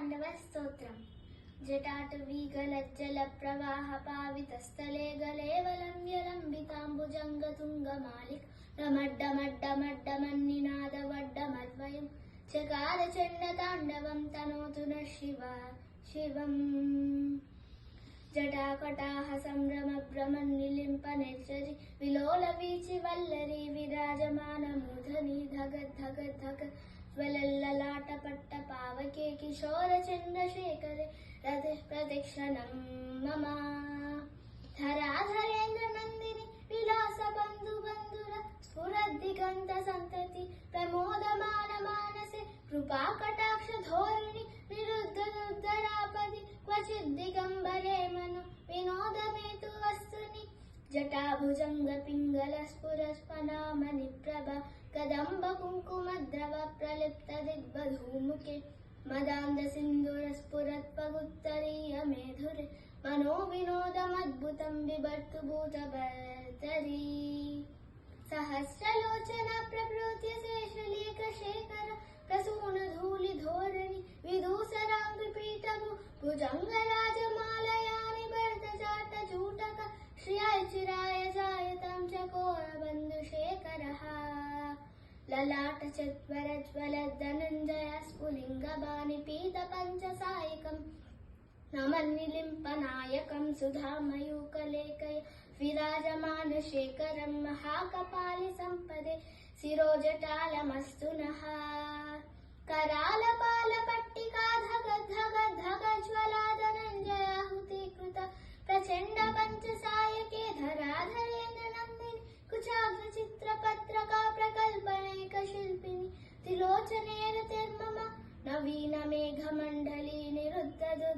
తాండవ స్తోత్రం. జటాటవీగలజ్జల ప్రవాహ పావితస్థలే గలేవలంబ్యలంబితాంబుజంగతుంగమాలిక్ రమడ్డమడ్డమడ్డమన్నినాదవడ్డమద్వయం చకార చండ తాండవం తనోతు న శివ. శివం జటాకటాహ సంభ్రమ భ్రమన్నిలింప నిర్జరి. విలోల వీచి వల్లరి విరాజమాన మూధని ధగ ధగ ధగ स्वलल्ललाटपट्टपावके किशोरचन्द्रशेखरे रतिः प्रतिक्षणं मम धराधरेन्द्रनन्दिनि विलासबन्धुबन्धुर स्फुरद्दिगन्तसन्तति प्रमोदमानमानसे कृपाकटाक्षधोरिणि विरुद्धापति क्वचिद्दिगम्बरे मनु विनोदमेतु वस्तुनि जटाभुजङ्गपिङ्गल स्फुरस्वनामनि कदम्ब कुङ्कुमद्रव प्रलिप्तदिग्बधूमुखे मदान्दसिन्दूरस्फुरत्पगुत्तरीय मेधुरे सहस्रलोचना प्रभृत्य शेषलेखशेखर प्रसूनधूलिधोरणि विदूसराङ्गपीठभु भुजङ्गराजमालयानि भरतजातजूटक श्रियाय चिराय లలాట చత్వర జ్వల ధనంజయ స్ఫులింగ బాణి పీత పంచ సాయకం నమన్నిలింపనాయకం సుధామయూకలేకయ విరాజమాన శేఖరం మహాకపాలి సంపదే శిరోజటాలమస్తు నః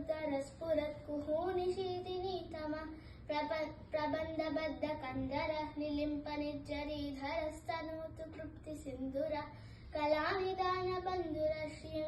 स्पुरत् निशीतिनीतमः प्रप प्रबन्धबद्धकन्दरः निलिम्पनिर्जरीधरस्तनोतु तृप्तिसिन्धुरः कलानिदानबन्धुरः श्री